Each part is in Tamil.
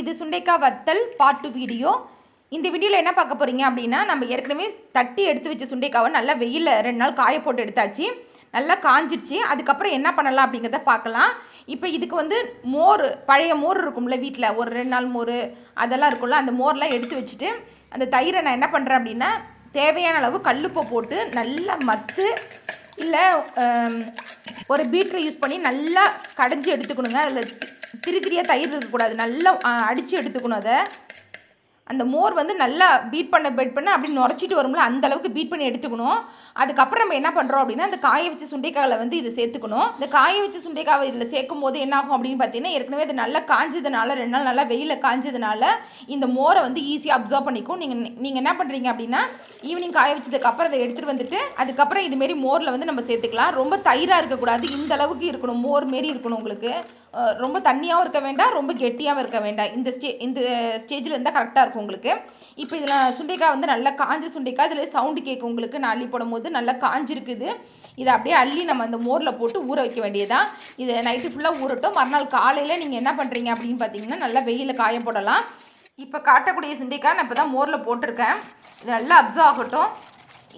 இது சுண்டைக்காய் வத்தல் பாட்டு வீடியோ. இந்த வீடியோவில் என்ன பார்க்க போகிறீங்க அப்படின்னா நம்ம ஏற்கனவே தட்டி எடுத்து வச்ச சுண்டைக்காவை நல்லா வெயிலில் ரெண்டு நாள் காய போட்டு எடுத்தாச்சு. நல்லா காஞ்சிடுச்சு. அதுக்கப்புறம் என்ன பண்ணலாம் அப்படிங்கிறத பார்க்கலாம். இப்போ இதுக்கு வந்து மோர் பழைய மோர் இருக்கும்ல வீட்டில் ஒரு ரெண்டு நாள் மோர் அதெல்லாம் இருக்கும்ல அந்த மோர்லாம் எடுத்து வச்சுட்டு அந்த தயிரை நான் என்ன பண்ணுறேன் அப்படின்னா தேவையான அளவு கல்லுப்பை போட்டு நல்லா மத்து இல்லை ஒரு பீட்ரை யூஸ் பண்ணி நல்லா கடைஞ்சி எடுத்துக்கணுங்க. அதில் திரி திரியாக தயிர் இருக்கக்கூடாது. நல்லா அடித்து எடுத்துக்கணும் அதை. அந்த மோர் வந்து நல்லா பீட் பண்ண பீட் பண்ண அப்படி நுரைச்சிட்டு வரும்ல அந்த அளவுக்கு பீட் பண்ணி எடுத்துக்கணும். அதுக்கப்புறம் நம்ம என்ன பண்ணுறோம் அப்படின்னா அந்த காய வச்ச சுண்டைக்காயில் வந்து இதை சேர்த்துக்கணும். இந்த காய வச்ச சுண்டைக்காவை இதில் சேர்க்கும் போது என்ன ஆகும் அப்படின்னு பார்த்தீங்கன்னா ஏற்கனவே இது நல்லா காஞ்சதுனால ரெண்டு நாள் நல்லா வெயிலில் காஞ்சதுனால இந்த மோரை வந்து ஈஸியாக அப்சர்வ் பண்ணிக்கும். நீங்கள் நீங்கள் என்ன பண்ணுறீங்க அப்படின்னா ஈவினிங் காய வச்சதுக்கப்புறம் அதை எடுத்துகிட்டு வந்துட்டு அதுக்கப்புறம் இதுமாரி மோரில் வந்து நம்ம சேர்த்துக்கலாம். ரொம்ப தயிராக இருக்கக்கூடாது. இந்த அளவுக்கு இருக்கணும். மோர் மாரி இருக்கணும் உங்களுக்கு. ரொம்ப தண்ணியாகவும் இருக்க வேண்டாம் ரொம்ப கெட்டியாகவும் இருக்க வேண்டாம். இந்த ஸ்டே இந்த ஸ்டேஜில் இருந்தால் கரெக்டாக இருக்கும் உங்களுக்கு. இப்போ இதில் சுண்டைக்காய் வந்து நல்லா காஞ்ச சுண்டைக்காய் இதில் சவுண்டு கேட்கும் உங்களுக்கு. நான் அள்ளி போடும்போது நல்லா காஞ்சிருக்குது. இதை அப்படியே அள்ளி நம்ம அந்த மோரில் போட்டு ஊற வைக்க வேண்டியதான் இது நைட்டு ஃபுல்லாக ஊறட்டும். மறுநாள் காலையில் நீங்கள் என்ன பண்ணுறீங்க அப்படின்னு பார்த்தீங்கன்னா நல்லா வெயிலில் காய போடலாம். இப்போ காட்டக்கூடிய சுண்டைக்காய் நான் இப்போ தான் மோரில் போட்டிருக்கேன். இது நல்லா அப்சர்வ் ஆகட்டும்.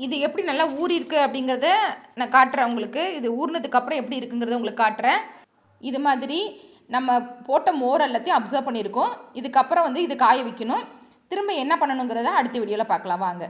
இது எப்படி நல்லா ஊறிருக்கு அப்படிங்கிறத நான் காட்டுறேன் உங்களுக்கு. இது ஊறினதுக்கப்புறம் எப்படி இருக்குங்கிறத உங்களுக்கு காட்டுறேன். இது மாதிரி நம்ம போட்ட மோர் எல்லாத்தையும் அப்சர்வ் பண்ணியிருக்கோம். இதுக்கப்புறம் வந்து இது காய வைக்கணும். திரும்ப என்ன பண்ணணுங்கிறத அடுத்த வீடியோவில் பார்க்கலாம். வாங்க.